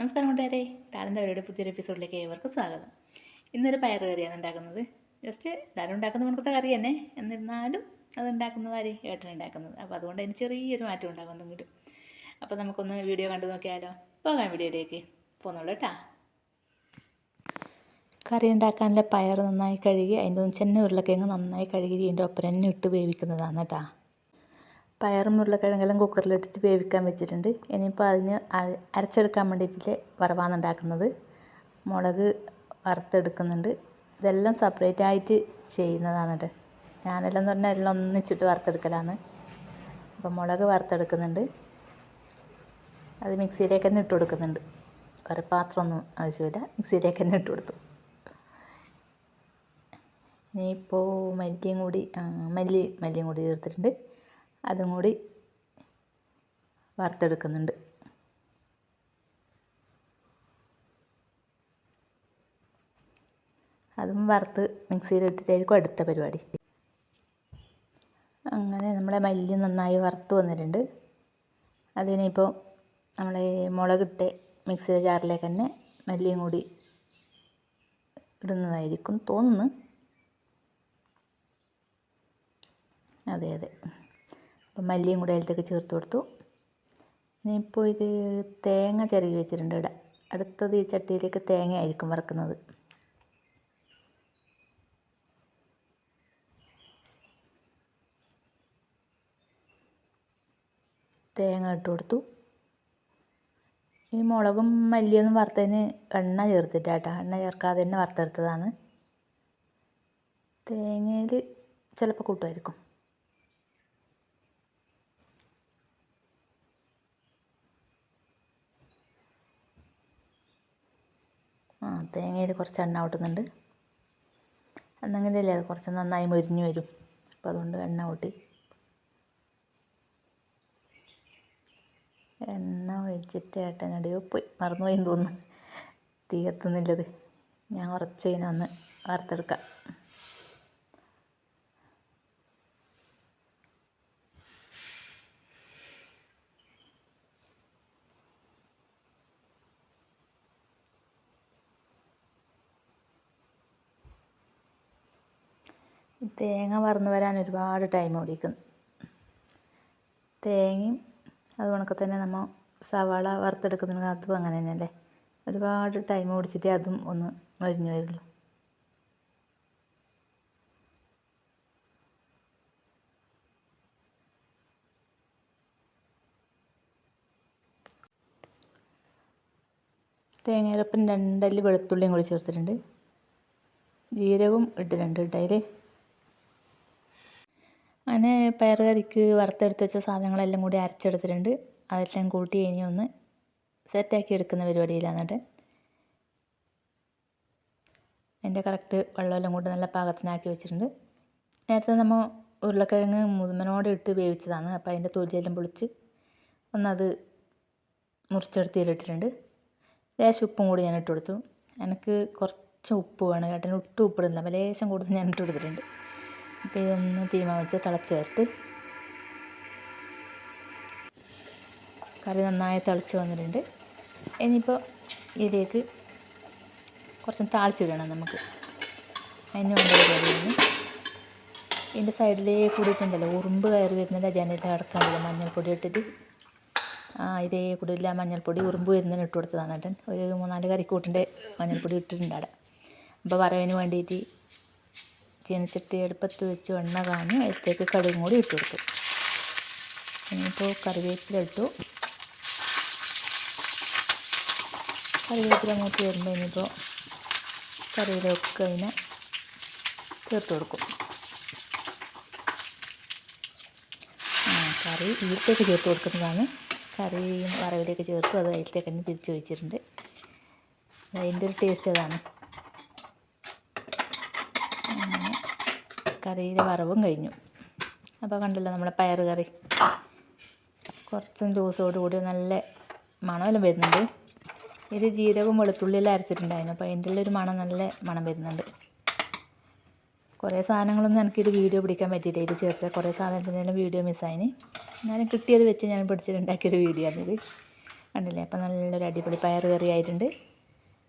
നമസ്കാരം കൂട്ടുകാരെ. താഴെന്തവരുടെ പുതിയൊരു എപ്പിസോഡിലേക്ക് ഏവർക്കും സ്വാഗതം. ഇന്നൊരു പയർ കറിയാണ് ഉണ്ടാക്കുന്നത്. ജസ്റ്റ് എല്ലാവരും ഉണ്ടാക്കുന്ന മുൻപത്തെ കറി തന്നെ. എന്നിരുന്നാലും അത് ഉണ്ടാക്കുന്നത് ആര്? ഏട്ടൻ ഉണ്ടാക്കുന്നത്. അപ്പോൾ അതുകൊണ്ട് അതിന് ചെറിയൊരു മാറ്റം ഉണ്ടാകും എന്തെങ്കിലും അപ്പോൾ നമുക്കൊന്ന് വീഡിയോ കണ്ടു നോക്കിയാലോ? പോകാം വീഡിയോയിലേക്ക്. പോന്നോളൂ കേട്ടോ. കറി ഉണ്ടാക്കാനുള്ള പയർ നന്നായി കഴുകി അതിന്റെ ചെന്ന ഉരുളക്കിഴങ്ങ് നന്നായി കഴുകി ഇതിന്റെ ഒപ്പം തന്നെ ഇട്ട് വേവിക്കുന്നതാണ് കേട്ടോ. പയറും ഉരുളക്കിഴങ്ങെല്ലാം കുക്കറിലിട്ടിട്ട് വേവിക്കാൻ വെച്ചിട്ടുണ്ട്. ഇനിയിപ്പോൾ അതിന് അരച്ചെടുക്കാൻ വേണ്ടിയിട്ട് വറവാണ് ഉണ്ടാക്കുന്നത്. മുളക് വറുത്തെടുക്കുന്നുണ്ട്. ഇതെല്ലാം സെപ്പറേറ്റ് ആയിട്ട് ചെയ്യുന്നതാണ് കേട്ടോ ഞാനെല്ലാം എന്ന് പറഞ്ഞാൽ എല്ലാം ഒന്നിച്ചിട്ട് വറുത്തെടുക്കലാണ്. അപ്പോൾ മുളക് വറുത്തെടുക്കുന്നുണ്ട്. അത് മിക്സിയിലേക്ക് തന്നെ ഇട്ട് കൊടുക്കുന്നുണ്ട്. വേറെ പാത്രമൊന്നും ആവശ്യമില്ല. മിക്സിയിലേക്ക് തന്നെ ഇട്ട് കൊടുത്തു. ഇനിയിപ്പോൾ മല്ലിയും കൂടി മല്ലി മല്ലിയും കൂടി ചേർത്തിട്ടുണ്ട്. അതും കൂടി വറുത്തെടുക്കുന്നുണ്ട്. അതും വറുത്ത് മിക്സിയിലിട്ടിട്ടായിരിക്കും അടുത്ത പരിപാടി. അങ്ങനെ നമ്മളെ മല്ലി നന്നായി വറുത്ത് വന്നിട്ടുണ്ട്. അതിനിപ്പോൾ നമ്മളെ മുളകിട്ട് മിക്സിയുടെ ജാറിലേക്ക് തന്നെ മല്ലിയും കൂടി ഇടുന്നതായിരിക്കും തോന്നുന്നു. അതെ അതെ. അപ്പം മല്ലിയും കൂടെ അതിലത്തേക്ക് ചേർത്ത് കൊടുത്തു. ഇനിയിപ്പോൾ ഇത് തേങ്ങ ചിരകി വെച്ചിട്ടുണ്ട് ഇവിടെ. അടുത്തത് ഈ ചട്ടിയിലേക്ക് തേങ്ങ ആയിരിക്കും വറക്കുന്നത്. തേങ്ങ ഇട്ട് കൊടുത്തു. ഈ മുളകും മല്ലിയൊന്നും വറുത്തതിന് എണ്ണ ചേർത്തിട്ടാട്ടോ എണ്ണ ചേർക്കാതെ തന്നെ വറുത്തെടുത്തതാണ്. തേങ്ങയിൽ ചിലപ്പോൾ കൂട്ടുമായിരിക്കും. തേങ്ങയിൽ കുറച്ച് എണ്ണ ഊട്ടുന്നുണ്ട് എന്നെങ്കിലല്ലേ അത് കുറച്ച് നന്നായി മൊരിഞ്ഞ് വരും. അപ്പോൾ അതുകൊണ്ട് എണ്ണ ഊട്ടി എണ്ണ ഒഴിച്ചിട്ട് ഏട്ടനടിയോ പോയി. മറന്നുപോയെന്ന് തോന്നുന്നു. തീ കത്തുന്നില്ലത്. ഞാൻ കുറച്ച് കഴിഞ്ഞാൽ ഒന്ന് വറുത്തെടുക്കാം തേങ്ങ വറന്ന് വരാൻ ഒരുപാട് ടൈം പിടിക്കും. തേങ്ങയും അത് കണക്കെ തന്നെ നമ്മൾ സവാള വറുത്തെടുക്കുന്ന അതും അങ്ങനെ തന്നെയല്ലേ? ഒരുപാട് ടൈം പിടിച്ചിട്ടേ അതും ഒന്ന് മരിഞ്ഞു വരുള്ളൂ. തേങ്ങയിലൊപ്പം രണ്ടല്ലി വെളുത്തുള്ളിയും കൂടി ചേർത്തിട്ടുണ്ട്. ജീരകവും ഇട്ടിട്ടുണ്ട് കേട്ടോ അതിൽ അങ്ങനെ പയർ കറിക്ക് വറുത്തെടുത്ത് വെച്ച സാധനങ്ങളെല്ലാം കൂടി അരച്ചെടുത്തിട്ടുണ്ട്. അതെല്ലാം കൂട്ടി ഇനി ഒന്ന് സെറ്റാക്കി എടുക്കുന്ന പരിപാടിയിലാണ് കേട്ടോ അതിന്റെ കറക്റ്റ് വെള്ളമെല്ലാം കൂടി നല്ല പാകത്തിനാക്കി വെച്ചിട്ടുണ്ട്. നേരത്തെ നമ്മൾ ഉരുളക്കിഴങ്ങ് മുതുമനോടെ ഇട്ട് വേവിച്ചതാണ്. അപ്പോൾ അതിന്റെ തൊലിയെല്ലാം പൊളിച്ച് ഒന്നത് മുറിച്ചെടുത്തിയിലിട്ടിട്ടുണ്ട് ലേശം ഉപ്പും കൂടി ഞാൻ കൊടുത്തു. എനിക്ക് കുറച്ച് ഉപ്പ് വേണം. കേട്ടോ ഒട്ടും ഉപ്പിടുന്നില്ല. അപ്പോൾ ലേശം കൂടുതൽ ഞാൻ കൊടുത്തിട്ടുണ്ട്. അപ്പോൾ ഇതൊന്ന് തീമ വെച്ച് തിളച്ച് വരട്ട്. കറി നന്നായി തിളച്ച് വന്നിട്ടുണ്ട്. ഇനിയിപ്പോൾ ഇതിലേക്ക് കുറച്ച് താളിച്ചിടണം നമുക്ക്. അതിന് വേണ്ട ഇതിന്റെ സൈഡിലേ കൂടിയിട്ടുണ്ടല്ലോ ഉറുമ്പ് കയറി വരുന്നില്ല ജനലിൽ അടക്കാണ്ടല്ലോ മഞ്ഞൾപ്പൊടി ഇട്ടിട്ട്. ആ ഇതേ കൂടില്ല മഞ്ഞൾപ്പൊടി ഉറുമ്പ് വരുന്നതിന് ഇട്ട് കൊടുത്തതാണ്. ഏട്ടൻ ഒരു മൂന്നാൽ കറിക്കൂട്ടിന്റെ മഞ്ഞൾപ്പൊടി ഇട്ടിട്ടുണ്ട് അവിടെ. അപ്പോൾ വറവിന് വേണ്ടിയിട്ട് ചീനച്ചട്ടി അടുപ്പത്ത് വെച്ച് എണ്ണ കാഞ്ഞ് അതിലേക്ക് കടുകും കൂടി ഇട്ട് കൊടുത്തു. ഇനിയിപ്പോൾ കറിവേപ്പില ഇട്ടു. കറിവേപ്പില മൂത്ത് വരുമ്പോൾ ഇനിയിപ്പോൾ കറിയിലൊക്കെ അതിനെ ചേർത്ത് കൊടുക്കും. കറി ഇതിലേക്ക് ചേർത്ത് കൊടുക്കുന്നതാണ്. കറിയും വറവിലേക്ക് ചേർത്തു അത് അതിലേക്ക് തന്നെ തിരിച്ച് വെച്ചിട്ടുണ്ട് അതിന്റെ ഒരു ടേസ്റ്റ് അതാണ്. കറിയിലെ വറവും കഴിഞ്ഞു. അപ്പോൾ കണ്ടല്ലോ നമ്മുടെ പയർ കറി. കുറച്ചും ലൂസോട് കൂടി നല്ല മണമെല്ലാം വരുന്നുണ്ട്. ഇത് ജീരകവും വെളുത്തുള്ളിയെല്ലാം അരച്ചിട്ടുണ്ടായിരുന്നു. അപ്പോൾ അതിന്റെ ഒരു മണം നല്ല മണം വരുന്നുണ്ട്. കുറേ സാധനങ്ങളൊന്നും എനിക്കിത് വീഡിയോ പിടിക്കാൻ പറ്റിയില്ല. ഇത് ചേർത്ത് കുറേ സാധനത്തിനെല്ലാം വീഡിയോ മിസ്സായിന്. ഞാൻ കിട്ടിയത് വെച്ച് ഞാൻ പിടിച്ചിട്ടുണ്ടാക്കിയൊരു വീഡിയോ ആണിത്. കണ്ടില്ലേ? അപ്പോൾ നല്ലൊരു അടിപൊളി പയർ കറി ആയിട്ടുണ്ട്.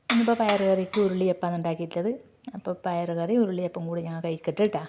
ഇന്നിപ്പോൾ പയർ കറിക്ക് ഉരുളിയപ്പമാണ് ഉണ്ടാക്കിയിട്ടുള്ളത്. അപ്പോൾ പയർ കറി ഉരുളിയപ്പം കൂടി ഞങ്ങൾ കഴിക്കട്ടെ കേട്ടോ.